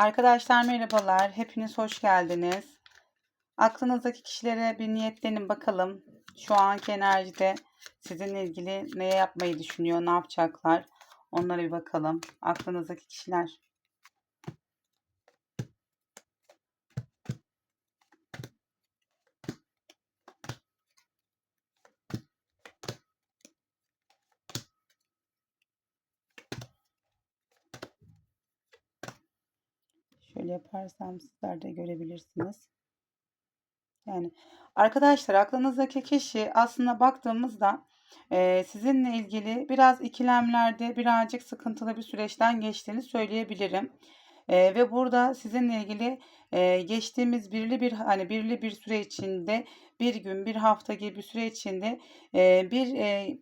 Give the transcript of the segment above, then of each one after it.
Arkadaşlar merhabalar. Hepiniz hoş geldiniz. Aklınızdaki kişilere bir niyetlenin bakalım. Şu anki enerjide sizinle ilgili ne yapmayı düşünüyor, ne yapacaklar? Onlara bir bakalım. Aklınızdaki kişiler. Şöyle yaparsam sizler de görebilirsiniz. Yani arkadaşlar aklınızdaki kişi aslında baktığımızda e, sizinle ilgili biraz ikilemlerde birazcık sıkıntılı bir süreçten geçtiğini söyleyebilirim. E, ve burada sizinle ilgili e, geçtiğimiz birli bir hani birli bir süre içinde bir gün bir hafta gibi bir süre içinde e, bir e,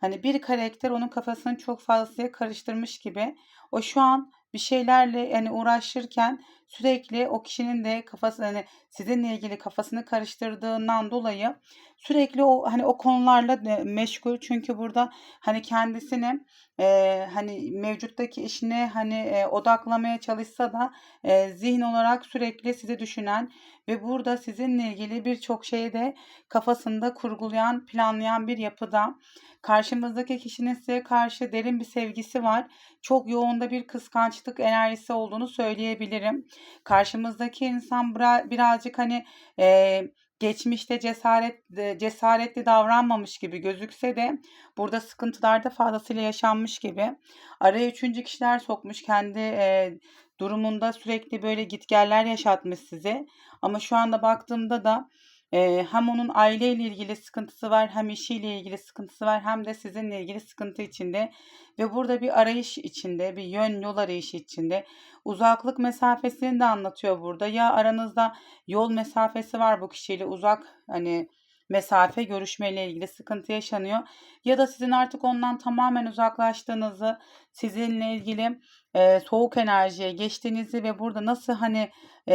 hani bir karakter onun kafasını çok fazla karıştırmış gibi. O şu an bir şeylerle yani uğraşırken sürekli o kişinin de kafası hani sizinle ilgili kafasını karıştırdığından dolayı sürekli o hani o konularla meşgul. Çünkü burada hani kendisini e, hani mevcuttaki işine hani e, odaklamaya çalışsa da e, zihin olarak sürekli sizi düşünen ve burada sizinle ilgili birçok şeyi de kafasında kurgulayan, planlayan bir yapıda. Karşımızdaki kişinin size karşı derin bir sevgisi var. Çok yoğunda bir kıskançlık enerjisi olduğunu söyleyebilirim. Karşımızdaki insan birazcık hani e, geçmişte cesaret cesaretli davranmamış gibi gözükse de burada sıkıntılar da fazlasıyla yaşanmış gibi. Araya üçüncü kişiler sokmuş kendi e, durumunda sürekli böyle gitgeller yaşatmış size. Ama şu anda baktığımda da e, hem onun aileyle ilgili sıkıntısı var hem işiyle ilgili sıkıntısı var hem de sizinle ilgili sıkıntı içinde ve burada bir arayış içinde bir yön yol arayışı içinde uzaklık mesafesini de anlatıyor burada. Ya aranızda yol mesafesi var bu kişiyle uzak hani mesafe görüşmeyle ilgili sıkıntı yaşanıyor ya da sizin artık ondan tamamen uzaklaştığınızı sizinle ilgili e, soğuk enerjiye geçtiğinizi ve burada nasıl hani e,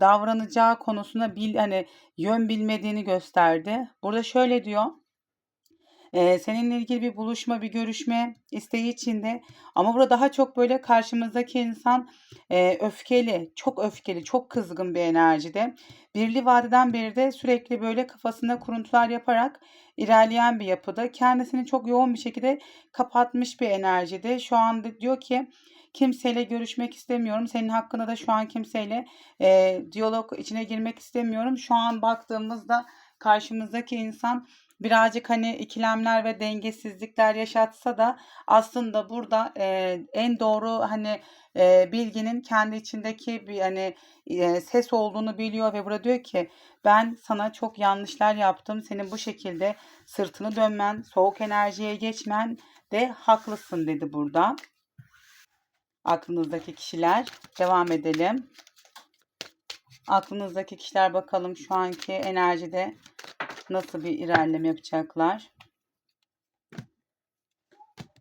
davranacağı konusunda bil hani yön bilmediğini gösterdi. Burada şöyle diyor. E, seninle ilgili bir buluşma, bir görüşme isteği içinde. Ama burada daha çok böyle karşımızdaki insan e, öfkeli, çok öfkeli, çok kızgın bir enerjide. Birli vadeden beri de sürekli böyle kafasında kuruntular yaparak ilerleyen bir yapıda. Kendisini çok yoğun bir şekilde kapatmış bir enerjide. Şu anda diyor ki kimseyle görüşmek istemiyorum. Senin hakkında da şu an kimseyle e, diyalog içine girmek istemiyorum. Şu an baktığımızda karşımızdaki insan birazcık hani ikilemler ve dengesizlikler yaşatsa da aslında burada e, en doğru hani e, bilginin kendi içindeki bir hani e, ses olduğunu biliyor ve burada diyor ki ben sana çok yanlışlar yaptım. Senin bu şekilde sırtını dönmen, soğuk enerjiye geçmen de haklısın dedi burada aklınızdaki kişiler. Devam edelim. Aklınızdaki kişiler bakalım şu anki enerjide nasıl bir ilerleme yapacaklar.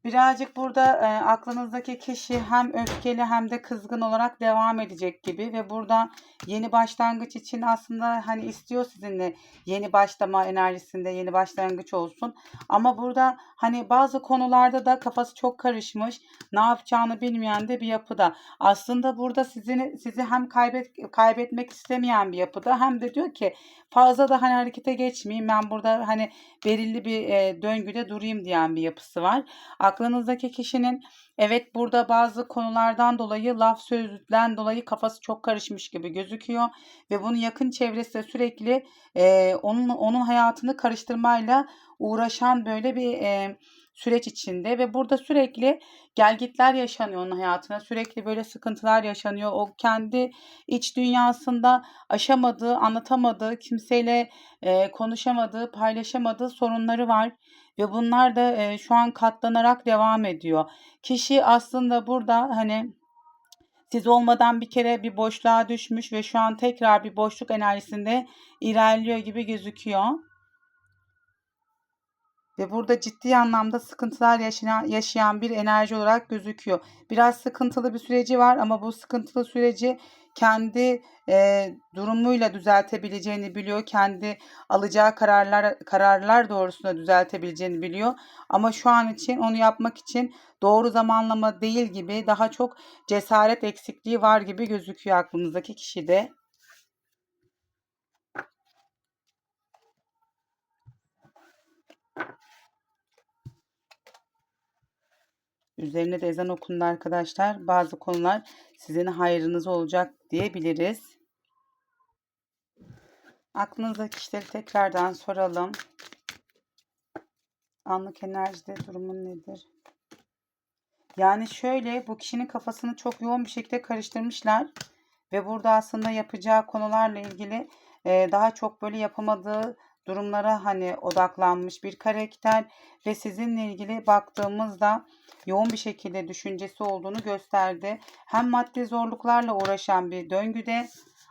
Birazcık burada e, aklınızdaki kişi hem öfkeli hem de kızgın olarak devam edecek gibi ve burada yeni başlangıç için aslında hani istiyor sizinle yeni başlama enerjisinde yeni başlangıç olsun. Ama burada hani bazı konularda da kafası çok karışmış, ne yapacağını bilmeyen de bir yapıda. Aslında burada sizin sizi hem kaybet kaybetmek istemeyen bir yapıda hem de diyor ki fazla da hani harekete geçmeyeyim. Ben burada hani belirli bir e, döngüde durayım diyen bir yapısı var aklınızdaki kişinin evet burada bazı konulardan dolayı laf sözden dolayı kafası çok karışmış gibi gözüküyor ve bunu yakın çevresi sürekli e, onun onun hayatını karıştırmayla uğraşan böyle bir e, süreç içinde ve burada sürekli gelgitler yaşanıyor onun hayatına. Sürekli böyle sıkıntılar yaşanıyor. O kendi iç dünyasında aşamadığı, anlatamadığı, kimseyle e, konuşamadığı, paylaşamadığı sorunları var ve bunlar da e, şu an katlanarak devam ediyor. Kişi aslında burada hani siz olmadan bir kere bir boşluğa düşmüş ve şu an tekrar bir boşluk enerjisinde ilerliyor gibi gözüküyor. Ve burada ciddi anlamda sıkıntılar yaşayan, yaşayan bir enerji olarak gözüküyor. Biraz sıkıntılı bir süreci var ama bu sıkıntılı süreci kendi e, durumuyla düzeltebileceğini biliyor. Kendi alacağı kararlar kararlar doğrusunda düzeltebileceğini biliyor. Ama şu an için onu yapmak için doğru zamanlama değil gibi daha çok cesaret eksikliği var gibi gözüküyor aklınızdaki kişide. Üzerine de ezan okundu arkadaşlar. Bazı konular sizin hayrınız olacak diyebiliriz. Aklınızdaki kişileri tekrardan soralım. Anlık enerjide durumun nedir? Yani şöyle bu kişinin kafasını çok yoğun bir şekilde karıştırmışlar. Ve burada aslında yapacağı konularla ilgili daha çok böyle yapamadığı durumlara hani odaklanmış bir karakter ve sizinle ilgili baktığımızda yoğun bir şekilde düşüncesi olduğunu gösterdi. Hem maddi zorluklarla uğraşan bir döngüde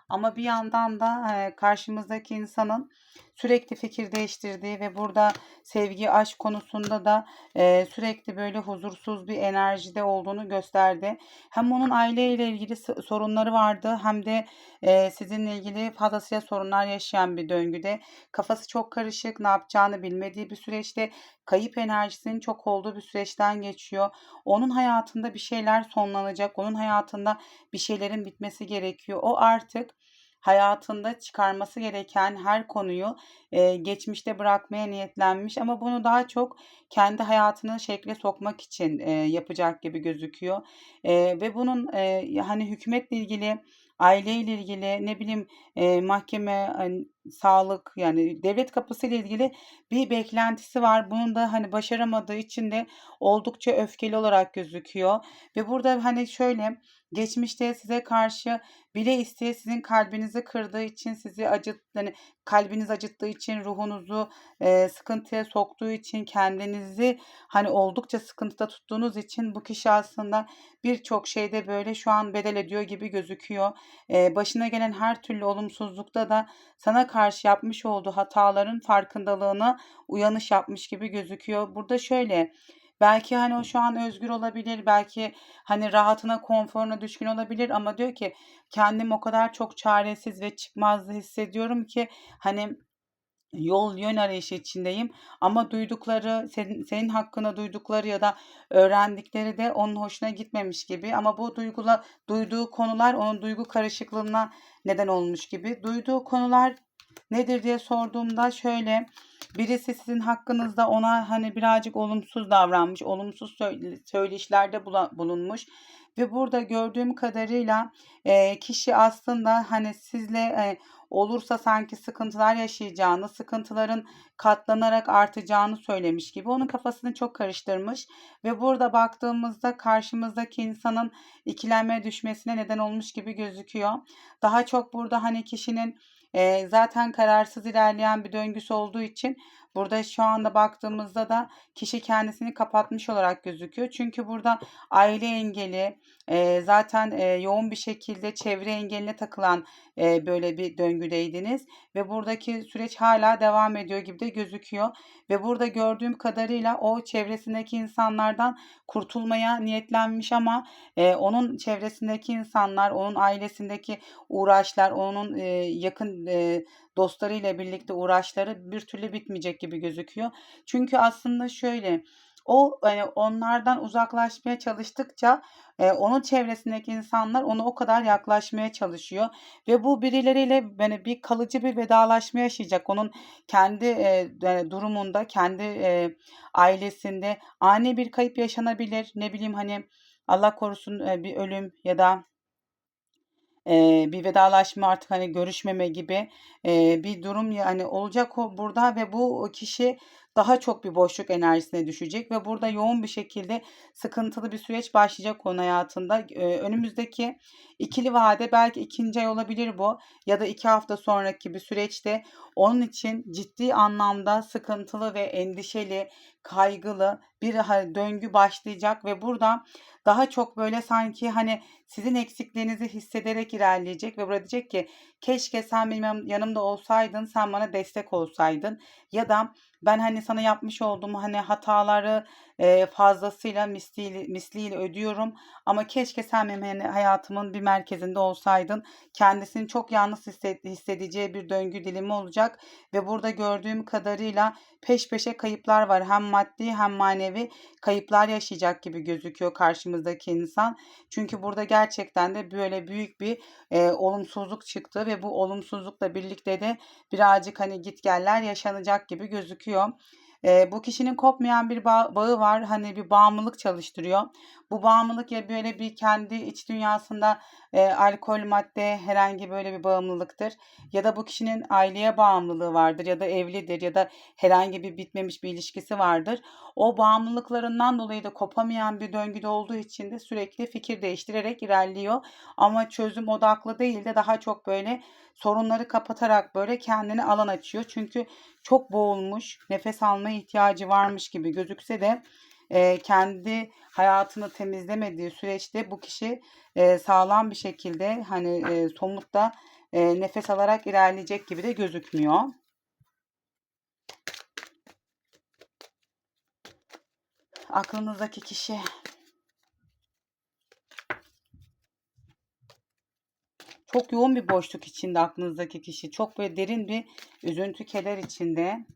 ama bir yandan da karşımızdaki insanın sürekli fikir değiştirdiği ve burada sevgi, aşk konusunda da e, sürekli böyle huzursuz bir enerjide olduğunu gösterdi. Hem onun aileyle ilgili sorunları vardı hem de e, sizinle ilgili fazlasıyla sorunlar yaşayan bir döngüde. Kafası çok karışık, ne yapacağını bilmediği bir süreçte kayıp enerjisinin çok olduğu bir süreçten geçiyor. Onun hayatında bir şeyler sonlanacak. Onun hayatında bir şeylerin bitmesi gerekiyor. O artık hayatında çıkarması gereken her konuyu e, geçmişte bırakmaya niyetlenmiş ama bunu daha çok kendi hayatını şekle sokmak için e, yapacak gibi gözüküyor. E, ve bunun e, hani hükümetle ilgili aileyle ilgili ne bileyim e, mahkeme hani, sağlık yani devlet kapısı ile ilgili bir beklentisi var. Bunun da hani başaramadığı için de oldukça öfkeli olarak gözüküyor. Ve burada hani şöyle geçmişte size karşı bile isteye sizin kalbinizi kırdığı için sizi acıt yani kalbiniz acıttığı için ruhunuzu e, sıkıntıya soktuğu için kendinizi hani oldukça sıkıntıda tuttuğunuz için bu kişi aslında birçok şeyde böyle şu an bedel ediyor gibi gözüküyor. E, başına gelen her türlü olumsuzlukta da sana karşı yapmış olduğu hataların farkındalığına uyanış yapmış gibi gözüküyor. Burada şöyle Belki hani o şu an özgür olabilir. Belki hani rahatına, konforuna düşkün olabilir ama diyor ki kendim o kadar çok çaresiz ve çıkmazdı hissediyorum ki hani yol yön arayışı içindeyim ama duydukları senin, senin hakkında duydukları ya da öğrendikleri de onun hoşuna gitmemiş gibi ama bu duygula duyduğu konular onun duygu karışıklığına neden olmuş gibi duyduğu konular nedir diye sorduğumda şöyle birisi sizin hakkınızda ona hani birazcık olumsuz davranmış, olumsuz söyleşilerde bulunmuş ve burada gördüğüm kadarıyla e, kişi aslında hani sizle e, olursa sanki sıkıntılar yaşayacağını, sıkıntıların katlanarak artacağını söylemiş gibi onun kafasını çok karıştırmış ve burada baktığımızda karşımızdaki insanın ikilenmeye düşmesine neden olmuş gibi gözüküyor. Daha çok burada hani kişinin zaten kararsız ilerleyen bir döngüsü olduğu için burada şu anda baktığımızda da kişi kendisini kapatmış olarak gözüküyor. Çünkü burada aile engeli e, zaten e, yoğun bir şekilde çevre engeline takılan e, böyle bir döngüdeydiniz ve buradaki süreç hala devam ediyor gibi de gözüküyor ve burada gördüğüm kadarıyla o çevresindeki insanlardan kurtulmaya niyetlenmiş ama e, onun çevresindeki insanlar, onun ailesindeki uğraşlar, onun e, yakın e, dostlarıyla birlikte uğraşları bir türlü bitmeyecek gibi gözüküyor. Çünkü aslında şöyle o hani onlardan uzaklaşmaya çalıştıkça e, onun çevresindeki insanlar ona o kadar yaklaşmaya çalışıyor ve bu birileriyle yani bir kalıcı bir vedalaşma yaşayacak onun kendi e, durumunda kendi e, ailesinde ani bir kayıp yaşanabilir ne bileyim hani Allah korusun e, bir ölüm ya da e, bir vedalaşma artık hani görüşmeme gibi e, bir durum yani olacak o burada ve bu kişi daha çok bir boşluk enerjisine düşecek ve burada yoğun bir şekilde sıkıntılı bir süreç başlayacak onun hayatında. Ee, önümüzdeki ikili vade belki ikinci ay olabilir bu ya da iki hafta sonraki bir süreçte onun için ciddi anlamda sıkıntılı ve endişeli, kaygılı bir döngü başlayacak ve burada daha çok böyle sanki hani sizin eksikliğinizi hissederek ilerleyecek ve burada diyecek ki keşke sen benim yanımda olsaydın, sen bana destek olsaydın. Ya da Ben hani sana yapmış olduğum hani hataları fazlasıyla misliyle, misliyle ödüyorum. Ama keşke sen benim hani hayatımın bir merkezinde olsaydın. Kendisini çok yalnız hissedeceği bir döngü dilimi olacak. Ve burada gördüğüm kadarıyla peş peşe kayıplar var. Hem maddi hem manevi kayıplar yaşayacak gibi gözüküyor karşımızdaki insan. Çünkü burada gerçekten de böyle büyük bir e, olumsuzluk çıktı ve bu olumsuzlukla birlikte de birazcık hani gitgeller yaşanacak gibi gözüküyor. E, bu kişinin kopmayan bir bağ, bağı var. Hani bir bağımlılık çalıştırıyor. Bu bağımlılık ya böyle bir kendi iç dünyasında e, alkol, madde herhangi böyle bir bağımlılıktır. Ya da bu kişinin aileye bağımlılığı vardır ya da evlidir ya da herhangi bir bitmemiş bir ilişkisi vardır. O bağımlılıklarından dolayı da kopamayan bir döngüde olduğu için de sürekli fikir değiştirerek ilerliyor. Ama çözüm odaklı değil de daha çok böyle sorunları kapatarak böyle kendini alan açıyor. Çünkü çok boğulmuş, nefes almaya ihtiyacı varmış gibi gözükse de e, kendi hayatını temizlemediği süreçte bu kişi e, sağlam bir şekilde hani e, somutta e, nefes alarak ilerleyecek gibi de gözükmüyor. Aklınızdaki kişi çok yoğun bir boşluk içinde aklınızdaki kişi. Çok böyle derin bir üzüntü, keder içinde.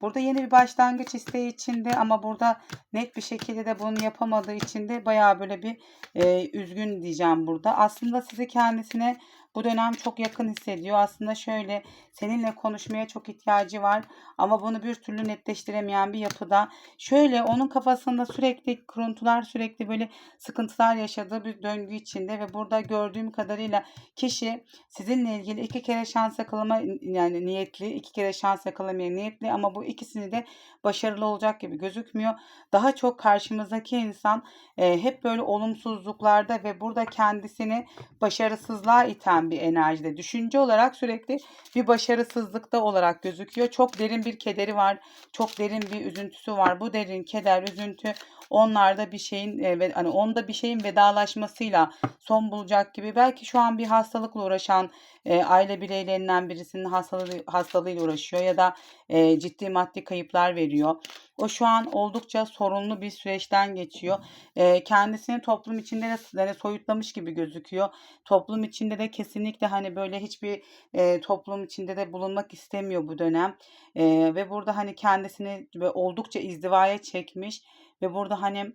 Burada yeni bir başlangıç isteği içinde ama burada net bir şekilde de bunu yapamadığı için de bayağı böyle bir e, üzgün diyeceğim burada. Aslında sizi kendisine bu dönem çok yakın hissediyor. Aslında şöyle seninle konuşmaya çok ihtiyacı var ama bunu bir türlü netleştiremeyen bir yapıda. Şöyle onun kafasında sürekli kuruntular, sürekli böyle sıkıntılar yaşadığı bir döngü içinde ve burada gördüğüm kadarıyla kişi sizinle ilgili iki kere şans yakalama yani niyetli, iki kere şans yakalamaya niyetli ama bu ikisini de başarılı olacak gibi gözükmüyor. Daha çok karşımızdaki insan e, hep böyle olumsuzluklarda ve burada kendisini başarısızlığa iten bir enerjide. Düşünce olarak sürekli bir başarısızlıkta olarak gözüküyor. Çok derin bir kederi var. Çok derin bir üzüntüsü var. Bu derin keder, üzüntü onlarda bir şeyin e, hani onda bir şeyin vedalaşmasıyla son bulacak gibi. Belki şu an bir hastalıkla uğraşan e, aile bireylerinden birisinin hastalığı, hastalığıyla uğraşıyor ya da e, ciddi maddi kayıplar veriyor. O şu an oldukça sorunlu bir süreçten geçiyor. E, kendisini toplum içinde de yani soyutlamış gibi gözüküyor. Toplum içinde de kesinlikle hani böyle hiçbir e, toplum içinde de bulunmak istemiyor bu dönem. E, ve burada hani kendisini oldukça izdivaya çekmiş ve burada hani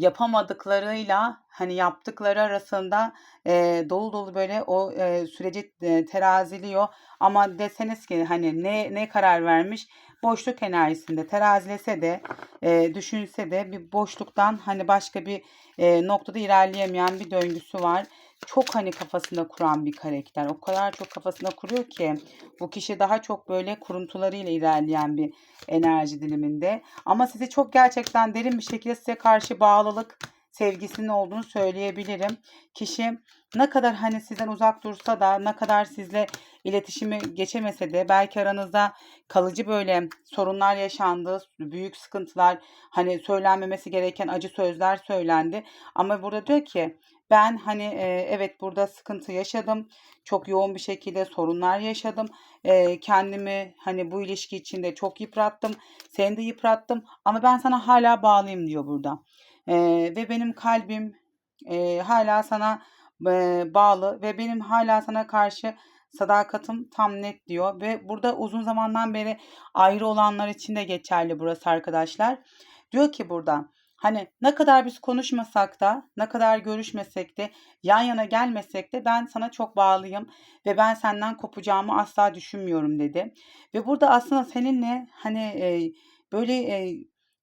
yapamadıklarıyla hani yaptıkları arasında e, dolu dolu böyle o e, süreci e, teraziliyor. Ama deseniz ki hani ne ne karar vermiş boşluk enerjisinde terazilese de e, düşünse de bir boşluktan hani başka bir e, noktada ilerleyemeyen bir döngüsü var çok hani kafasında kuran bir karakter. O kadar çok kafasında kuruyor ki bu kişi daha çok böyle kuruntularıyla ilerleyen bir enerji diliminde. Ama sizi çok gerçekten derin bir şekilde size karşı bağlılık sevgisinin olduğunu söyleyebilirim. Kişi ne kadar hani sizden uzak dursa da ne kadar sizle iletişimi geçemese de belki aranızda kalıcı böyle sorunlar yaşandı, büyük sıkıntılar, hani söylenmemesi gereken acı sözler söylendi. Ama burada diyor ki ben hani e, evet burada sıkıntı yaşadım. Çok yoğun bir şekilde sorunlar yaşadım. E, kendimi hani bu ilişki içinde çok yıprattım. Seni de yıprattım ama ben sana hala bağlıyım diyor burada. E, ve benim kalbim e, hala sana e, bağlı ve benim hala sana karşı sadakatim tam net diyor ve burada uzun zamandan beri ayrı olanlar için de geçerli burası arkadaşlar. Diyor ki burada Hani ne kadar biz konuşmasak da, ne kadar görüşmesek de, yan yana gelmesek de ben sana çok bağlıyım ve ben senden kopacağımı asla düşünmüyorum dedi. Ve burada aslında seninle hani e, böyle e,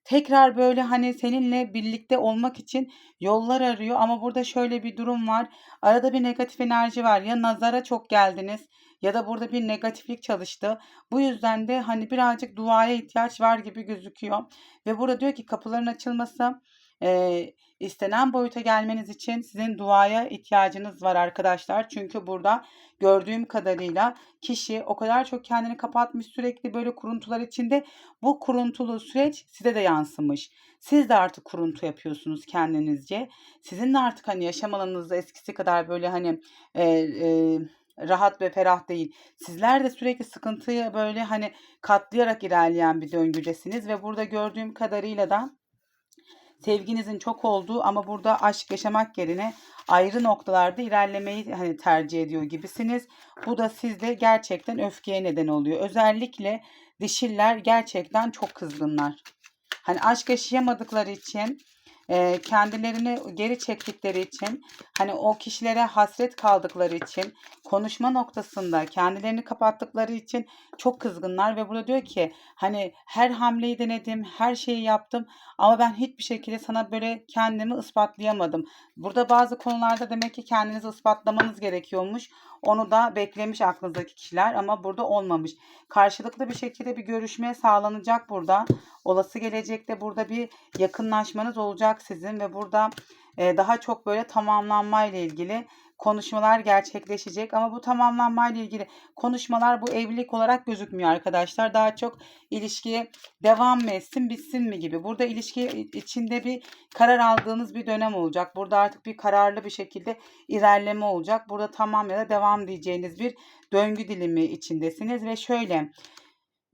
tekrar böyle hani seninle birlikte olmak için yollar arıyor ama burada şöyle bir durum var. Arada bir negatif enerji var. Ya nazara çok geldiniz ya da burada bir negatiflik çalıştı. Bu yüzden de hani birazcık duaya ihtiyaç var gibi gözüküyor. Ve burada diyor ki kapıların açılması e, istenen boyuta gelmeniz için sizin duaya ihtiyacınız var arkadaşlar. Çünkü burada gördüğüm kadarıyla kişi o kadar çok kendini kapatmış sürekli böyle kuruntular içinde bu kuruntulu süreç size de yansımış. Siz de artık kuruntu yapıyorsunuz kendinizce. Sizin de artık hani yaşam alanınızda eskisi kadar böyle hani e, e, rahat ve ferah değil. Sizler de sürekli sıkıntıyı böyle hani katlayarak ilerleyen bir döngüdesiniz ve burada gördüğüm kadarıyla da sevginizin çok olduğu ama burada aşk yaşamak yerine ayrı noktalarda ilerlemeyi hani tercih ediyor gibisiniz. Bu da sizde gerçekten öfkeye neden oluyor. Özellikle dişiller gerçekten çok kızgınlar. Hani aşk yaşayamadıkları için kendilerini geri çektikleri için hani o kişilere hasret kaldıkları için konuşma noktasında kendilerini kapattıkları için çok kızgınlar ve burada diyor ki hani her hamleyi denedim her şeyi yaptım ama ben hiçbir şekilde sana böyle kendimi ispatlayamadım. Burada bazı konularda demek ki kendinizi ispatlamanız gerekiyormuş. Onu da beklemiş aklınızdaki kişiler ama burada olmamış. Karşılıklı bir şekilde bir görüşme sağlanacak burada. Olası gelecekte burada bir yakınlaşmanız olacak sizin ve burada e, daha çok böyle tamamlanma ilgili konuşmalar gerçekleşecek ama bu tamamlanma ile ilgili konuşmalar bu evlilik olarak gözükmüyor arkadaşlar. Daha çok ilişkiye devam mı etsin bitsin mi gibi. Burada ilişki içinde bir karar aldığınız bir dönem olacak. Burada artık bir kararlı bir şekilde ilerleme olacak. Burada tamam ya da devam diyeceğiniz bir döngü dilimi içindesiniz ve şöyle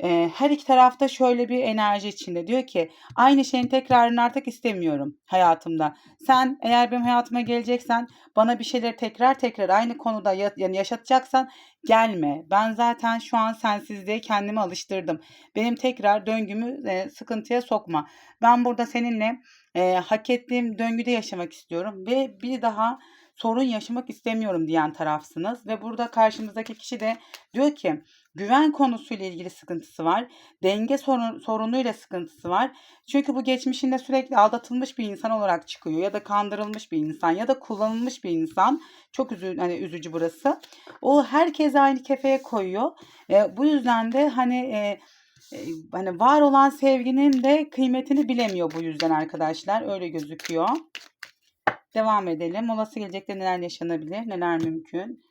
her iki tarafta şöyle bir enerji içinde. Diyor ki aynı şeyin tekrarını artık istemiyorum hayatımda. Sen eğer benim hayatıma geleceksen bana bir şeyleri tekrar tekrar aynı konuda ya, yani yaşatacaksan gelme. Ben zaten şu an sensizliğe kendimi alıştırdım. Benim tekrar döngümü e, sıkıntıya sokma. Ben burada seninle e, hak ettiğim döngüde yaşamak istiyorum ve bir daha sorun yaşamak istemiyorum diyen tarafsınız ve burada karşımızdaki kişi de diyor ki güven konusuyla ilgili sıkıntısı var. Denge sorun, sorunuyla sıkıntısı var. Çünkü bu geçmişinde sürekli aldatılmış bir insan olarak çıkıyor ya da kandırılmış bir insan ya da kullanılmış bir insan. Çok üzü, hani üzücü burası. O herkes aynı kefeye koyuyor. E, bu yüzden de hani e, hani var olan sevginin de kıymetini bilemiyor bu yüzden arkadaşlar. Öyle gözüküyor. Devam edelim. Olası gelecekte neler yaşanabilir, neler mümkün.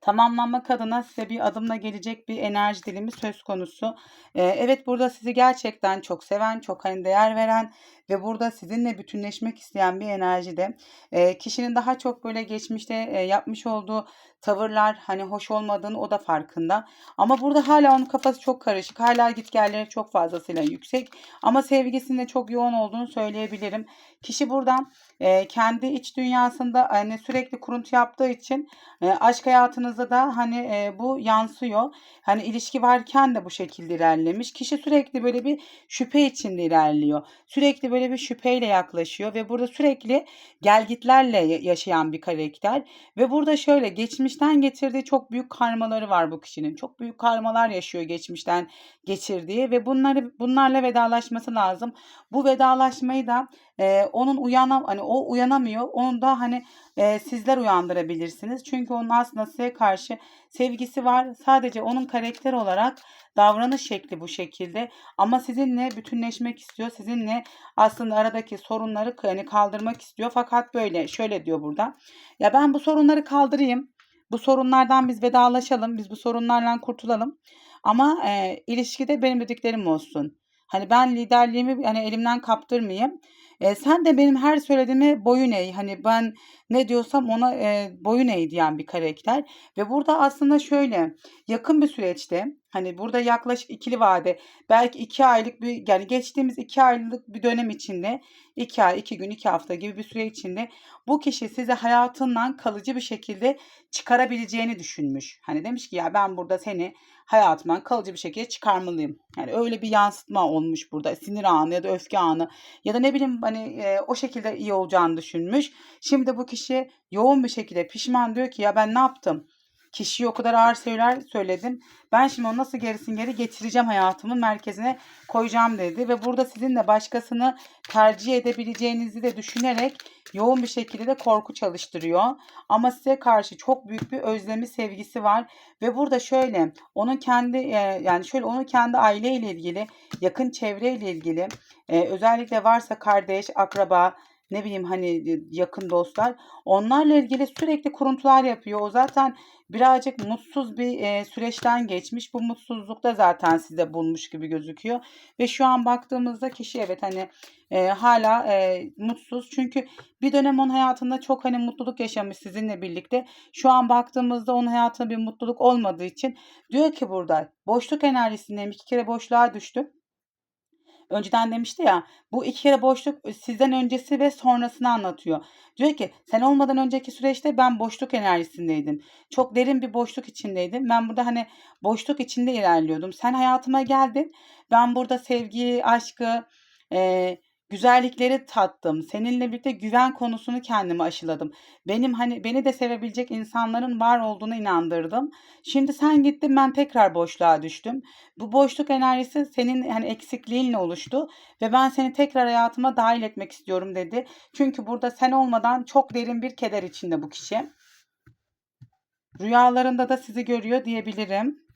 Tamamlanmak adına size bir adımla gelecek bir enerji dilimi söz konusu. Ee, evet burada sizi gerçekten çok seven, çok hani değer veren ve burada sizinle bütünleşmek isteyen bir enerjide. Ee, kişinin daha çok böyle geçmişte e, yapmış olduğu tavırlar hani hoş olmadığını o da farkında. Ama burada hala onun kafası çok karışık. Hala gitgelleri çok fazlasıyla yüksek. Ama sevgisinde çok yoğun olduğunu söyleyebilirim. Kişi buradan e, kendi iç dünyasında hani sürekli kuruntu yaptığı için e, aşk hayatınızda da hani e, bu yansıyor. Hani ilişki varken de bu şekilde ilerlemiş. Kişi sürekli böyle bir şüphe içinde ilerliyor. Sürekli böyle bir şüpheyle yaklaşıyor ve burada sürekli gelgitlerle yaşayan bir karakter ve burada şöyle geçmişten getirdiği çok büyük karmaları var bu kişinin. Çok büyük karmalar yaşıyor geçmişten geçirdiği ve bunları bunlarla vedalaşması lazım. Bu vedalaşmayı da e, onun uyanam hani o uyanamıyor. Onu da hani e, sizler uyandırabilirsiniz. Çünkü onun aslında size karşı sevgisi var. Sadece onun karakter olarak davranış şekli bu şekilde. Ama sizinle bütünleşmek istiyor. Sizinle aslında aradaki sorunları hani kaldırmak istiyor. Fakat böyle şöyle diyor burada. Ya ben bu sorunları kaldırayım. Bu sorunlardan biz vedalaşalım. Biz bu sorunlardan kurtulalım. Ama e, ilişkide benim dediklerim olsun. Hani ben liderliğimi hani elimden kaptırmayayım. E, sen de benim her söylediğime boyun eğ. Hani ben ne diyorsam ona e, boyun eğ diyen bir karakter. Ve burada aslında şöyle yakın bir süreçte hani burada yaklaşık ikili vade belki iki aylık bir yani geçtiğimiz iki aylık bir dönem içinde iki ay iki gün iki hafta gibi bir süre içinde bu kişi size hayatından kalıcı bir şekilde çıkarabileceğini düşünmüş. Hani demiş ki ya ben burada seni hayatımdan kalıcı bir şekilde çıkarmalıyım. Yani öyle bir yansıtma olmuş burada. Sinir anı ya da öfke anı ya da ne bileyim hani e, o şekilde iyi olacağını düşünmüş. Şimdi bu kişi yoğun bir şekilde pişman diyor ki ya ben ne yaptım? Kişiye o kadar ağır şeyler söyledim. Ben şimdi onu nasıl gerisin geri getireceğim hayatımın merkezine koyacağım dedi. Ve burada sizin de başkasını tercih edebileceğinizi de düşünerek yoğun bir şekilde de korku çalıştırıyor. Ama size karşı çok büyük bir özlemi, sevgisi var. Ve burada şöyle onun kendi e, yani şöyle onun kendi aileyle ilgili, yakın çevreyle ilgili e, özellikle varsa kardeş, akraba, ne bileyim hani yakın dostlar onlarla ilgili sürekli kuruntular yapıyor. O zaten birazcık mutsuz bir e, süreçten geçmiş. Bu mutsuzlukta zaten size bulmuş gibi gözüküyor. Ve şu an baktığımızda kişi evet hani e, hala e, mutsuz. Çünkü bir dönem onun hayatında çok hani mutluluk yaşamış sizinle birlikte. Şu an baktığımızda onun hayatında bir mutluluk olmadığı için diyor ki burada boşluk enerjisindeyim. iki kere boşluğa düştüm önceden demişti ya bu iki kere boşluk sizden öncesi ve sonrasını anlatıyor. Diyor ki sen olmadan önceki süreçte ben boşluk enerjisindeydim. Çok derin bir boşluk içindeydim. Ben burada hani boşluk içinde ilerliyordum. Sen hayatıma geldin. Ben burada sevgiyi, aşkı, e, güzellikleri tattım. Seninle birlikte güven konusunu kendime aşıladım. Benim hani beni de sevebilecek insanların var olduğunu inandırdım. Şimdi sen gittin ben tekrar boşluğa düştüm. Bu boşluk enerjisi senin hani eksikliğinle oluştu ve ben seni tekrar hayatıma dahil etmek istiyorum dedi. Çünkü burada sen olmadan çok derin bir keder içinde bu kişi. Rüyalarında da sizi görüyor diyebilirim.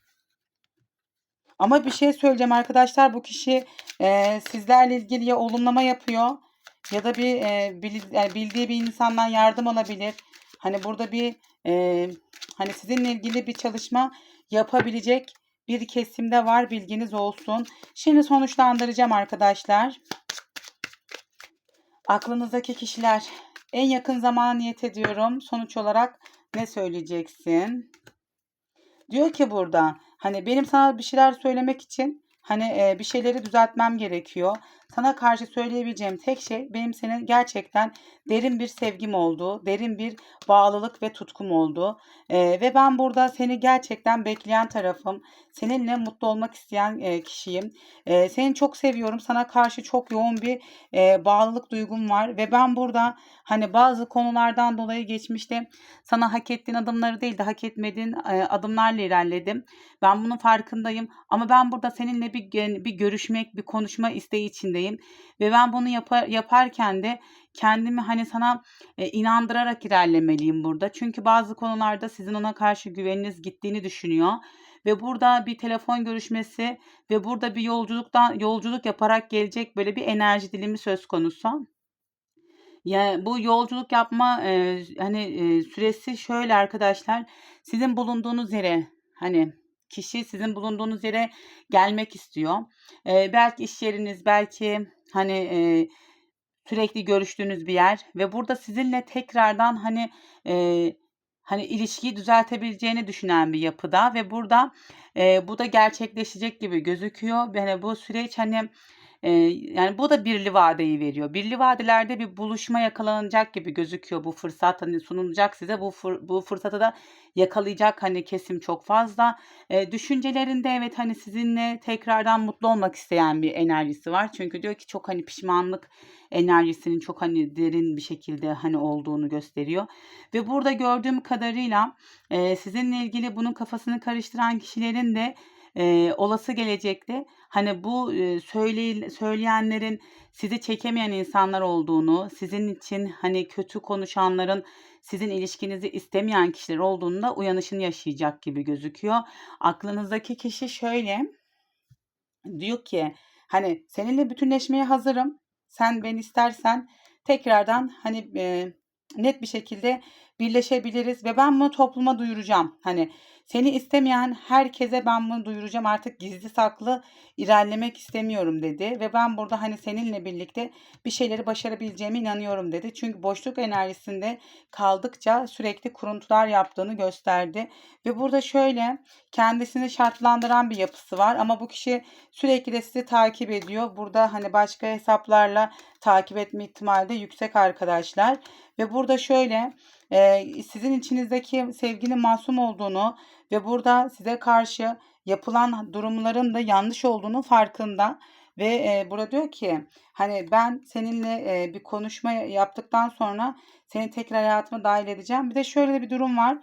Ama bir şey söyleyeceğim arkadaşlar bu kişi e, sizlerle ilgili ya olumlama yapıyor ya da bir e, bildiği bir insandan yardım alabilir. Hani burada bir e, hani sizinle ilgili bir çalışma yapabilecek bir kesimde var bilginiz olsun. Şimdi sonuçlandıracağım arkadaşlar. Aklınızdaki kişiler en yakın zamana niyet ediyorum. Sonuç olarak ne söyleyeceksin? Diyor ki burada hani benim sana bir şeyler söylemek için hani e, bir şeyleri düzeltmem gerekiyor. Sana karşı söyleyebileceğim tek şey benim senin gerçekten derin bir sevgim olduğu, derin bir bağlılık ve tutkum olduğu e, ve ben burada seni gerçekten bekleyen tarafım. Seninle mutlu olmak isteyen e, kişiyim. E, seni çok seviyorum. Sana karşı çok yoğun bir e, bağlılık duygum var ve ben burada hani bazı konulardan dolayı geçmişte sana hak ettiğin adımları değil de hak etmediğin e, adımlarla ilerledim. Ben bunun farkındayım ama ben burada seninle bir bir görüşmek, bir konuşma isteği içindeyim ve ben bunu yapar, yaparken de kendimi hani sana e, inandırarak ilerlemeliyim burada. Çünkü bazı konularda sizin ona karşı güveniniz gittiğini düşünüyor ve burada bir telefon görüşmesi ve burada bir yolculuktan yolculuk yaparak gelecek böyle bir enerji dilimi söz konusu. Ya bu yolculuk yapma e, hani e, süresi şöyle arkadaşlar. Sizin bulunduğunuz yere hani kişi sizin bulunduğunuz yere gelmek istiyor. E, belki iş yeriniz, belki hani e, sürekli görüştüğünüz bir yer ve burada sizinle tekrardan hani e, hani ilişkiyi düzeltebileceğini düşünen bir yapıda ve burada e, bu da gerçekleşecek gibi gözüküyor. Yani bu süreç hani yani bu da birli vadeyi veriyor. Birli vadelerde bir buluşma yakalanacak gibi gözüküyor bu fırsat hani sunulacak size bu fır, bu fırsatı da yakalayacak hani kesim çok fazla. E, düşüncelerinde evet hani sizinle tekrardan mutlu olmak isteyen bir enerjisi var. Çünkü diyor ki çok hani pişmanlık enerjisinin çok hani derin bir şekilde hani olduğunu gösteriyor. Ve burada gördüğüm kadarıyla e, sizinle ilgili bunun kafasını karıştıran kişilerin de e, olası gelecekte hani bu söyley söyleyenlerin sizi çekemeyen insanlar olduğunu, sizin için hani kötü konuşanların sizin ilişkinizi istemeyen kişiler olduğunu da uyanışını yaşayacak gibi gözüküyor. Aklınızdaki kişi şöyle diyor ki hani seninle bütünleşmeye hazırım. Sen beni istersen tekrardan hani e, net bir şekilde birleşebiliriz ve ben bunu topluma duyuracağım. Hani seni istemeyen herkese ben bunu duyuracağım. Artık gizli saklı ilerlemek istemiyorum dedi. Ve ben burada hani seninle birlikte bir şeyleri başarabileceğime inanıyorum dedi. Çünkü boşluk enerjisinde kaldıkça sürekli kuruntular yaptığını gösterdi. Ve burada şöyle kendisini şartlandıran bir yapısı var. Ama bu kişi sürekli de sizi takip ediyor. Burada hani başka hesaplarla takip etme ihtimali de yüksek arkadaşlar. Ve burada şöyle e, sizin içinizdeki sevginin masum olduğunu ve burada size karşı yapılan durumların da yanlış olduğunu farkında. Ve e, burada diyor ki hani ben seninle e, bir konuşma yaptıktan sonra seni tekrar hayatıma dahil edeceğim. Bir de şöyle bir durum var.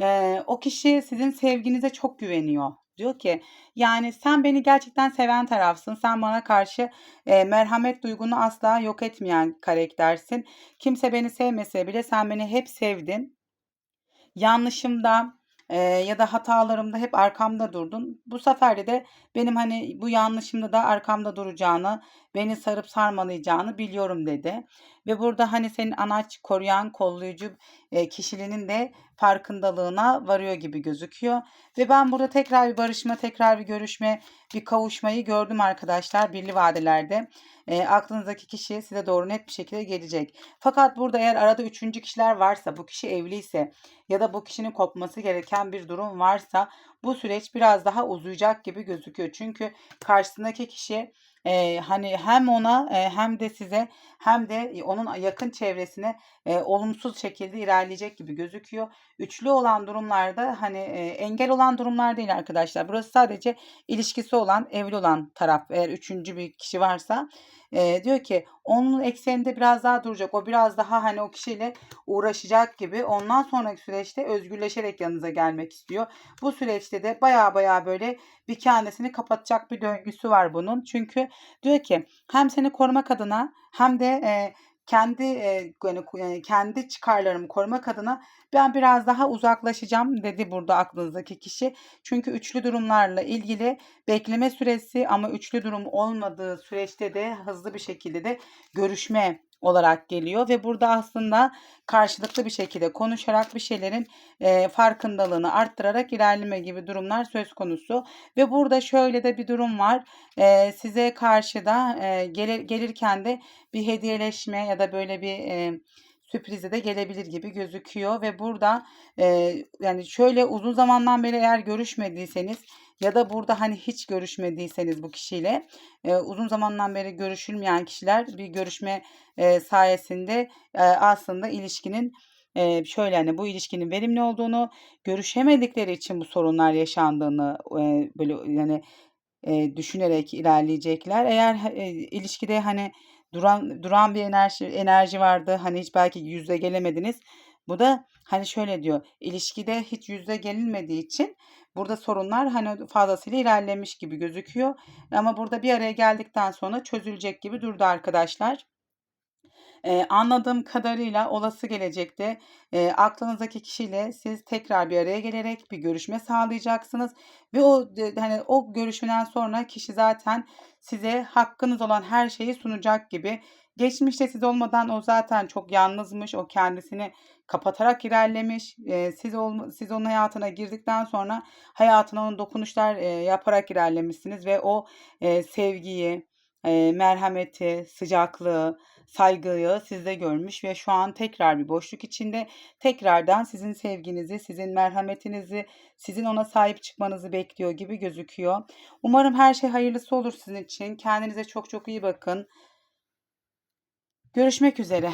E, o kişi sizin sevginize çok güveniyor. Diyor ki yani sen beni gerçekten seven tarafsın. Sen bana karşı e, merhamet duygunu asla yok etmeyen karaktersin. Kimse beni sevmese bile sen beni hep sevdin. Yanlışımda e, ya da hatalarımda hep arkamda durdun. Bu sefer de benim hani bu yanlışımda da arkamda duracağını, beni sarıp sarmalayacağını biliyorum dedi. ve burada hani senin anaç, koruyan, kollayıcı e, kişiliğinin de farkındalığına varıyor gibi gözüküyor. Ve ben burada tekrar bir barışma, tekrar bir görüşme, bir kavuşmayı gördüm arkadaşlar birli vadelerde. E, aklınızdaki kişi size doğru net bir şekilde gelecek. Fakat burada eğer arada üçüncü kişiler varsa, bu kişi evliyse ya da bu kişinin kopması gereken bir durum varsa bu süreç biraz daha uzayacak gibi gözüküyor. Çünkü karşısındaki kişi e, hani hem ona e, hem de size hem de onun yakın çevresine e, olumsuz şekilde ilerleyecek gibi gözüküyor. Üçlü olan durumlarda hani e, engel olan durumlar değil arkadaşlar. Burası sadece ilişkisi olan, evli olan taraf. Eğer üçüncü bir kişi varsa e, diyor ki onun ekseninde biraz daha duracak. O biraz daha hani o kişiyle uğraşacak gibi. Ondan sonraki süreçte özgürleşerek yanınıza gelmek istiyor. Bu süreçte de baya baya böyle bir kendisini kapatacak bir döngüsü var bunun. Çünkü diyor ki hem seni korumak adına hem de e, kendi e, yani kendi çıkarlarımı korumak adına ben biraz daha uzaklaşacağım dedi burada aklınızdaki kişi. Çünkü üçlü durumlarla ilgili bekleme süresi ama üçlü durum olmadığı süreçte de hızlı bir şekilde de görüşme olarak geliyor ve burada aslında karşılıklı bir şekilde konuşarak bir şeylerin e, farkındalığını arttırarak ilerleme gibi durumlar söz konusu. Ve burada şöyle de bir durum var. E, size karşı da e, gelir, gelirken de bir hediyeleşme ya da böyle bir e, sürprize de gelebilir gibi gözüküyor ve burada e, yani şöyle uzun zamandan beri eğer görüşmediyseniz ya da burada hani hiç görüşmediyseniz bu kişiyle e, uzun zamandan beri görüşülmeyen kişiler bir görüşme e, sayesinde e, aslında ilişkinin e, şöyle hani bu ilişkinin verimli olduğunu görüşemedikleri için bu sorunlar yaşandığını e, böyle yani e, düşünerek ilerleyecekler. Eğer e, ilişkide hani duran duran bir enerji enerji vardı. Hani hiç belki yüzde gelemediniz. Bu da hani şöyle diyor. ilişkide hiç yüzde gelinmediği için burada sorunlar hani fazlasıyla ilerlemiş gibi gözüküyor. Ama burada bir araya geldikten sonra çözülecek gibi durdu arkadaşlar. Ee, anladığım kadarıyla olası gelecekte e, aklınızdaki kişiyle siz tekrar bir araya gelerek bir görüşme sağlayacaksınız ve o hani o görüşmeden sonra kişi zaten size hakkınız olan her şeyi sunacak gibi. Geçmişte siz olmadan o zaten çok yalnızmış, o kendisini kapatarak ilerlemiş. E, siz ol, siz onun hayatına girdikten sonra hayatına onun dokunuşlar e, yaparak ilerlemişsiniz ve o e, sevgiyi, e, merhameti, sıcaklığı, saygıyı sizde görmüş ve şu an tekrar bir boşluk içinde tekrardan sizin sevginizi, sizin merhametinizi, sizin ona sahip çıkmanızı bekliyor gibi gözüküyor. Umarım her şey hayırlısı olur sizin için. Kendinize çok çok iyi bakın. Görüşmek üzere.